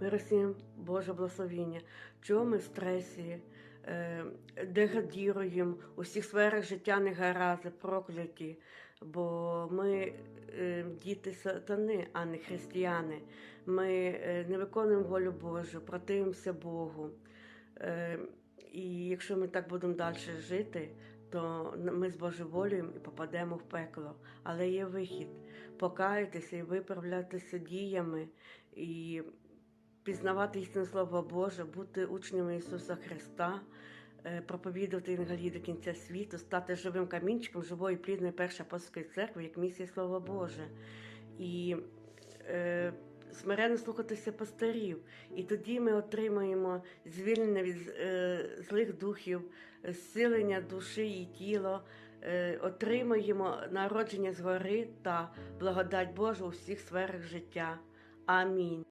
Мир усім Боже благословіння. Чого ми в стресі, е, деградіруємо у всіх сферах життя негаразди, прокляті, бо ми е, діти сатани, а не християни. Ми е, не виконуємо волю Божу, противимося Богу. Е, і якщо ми так будемо далі жити, то ми збожеволюємо і попадемо в пекло. Але є вихід покаятися і виправлятися діями, і пізнавати істинне Слово Боже, бути учнями Ісуса Христа, е, проповідувати Євангелії до кінця світу, стати живим камінчиком живої плідної першої апостольської церкви, як місія Слова Боже. І е, смиренно слухатися пастирів. І тоді ми отримаємо звільнення від е, злих духів, зцілення душі і тіла, е, отримаємо народження згори та благодать Божу у всіх сферах життя. Амінь.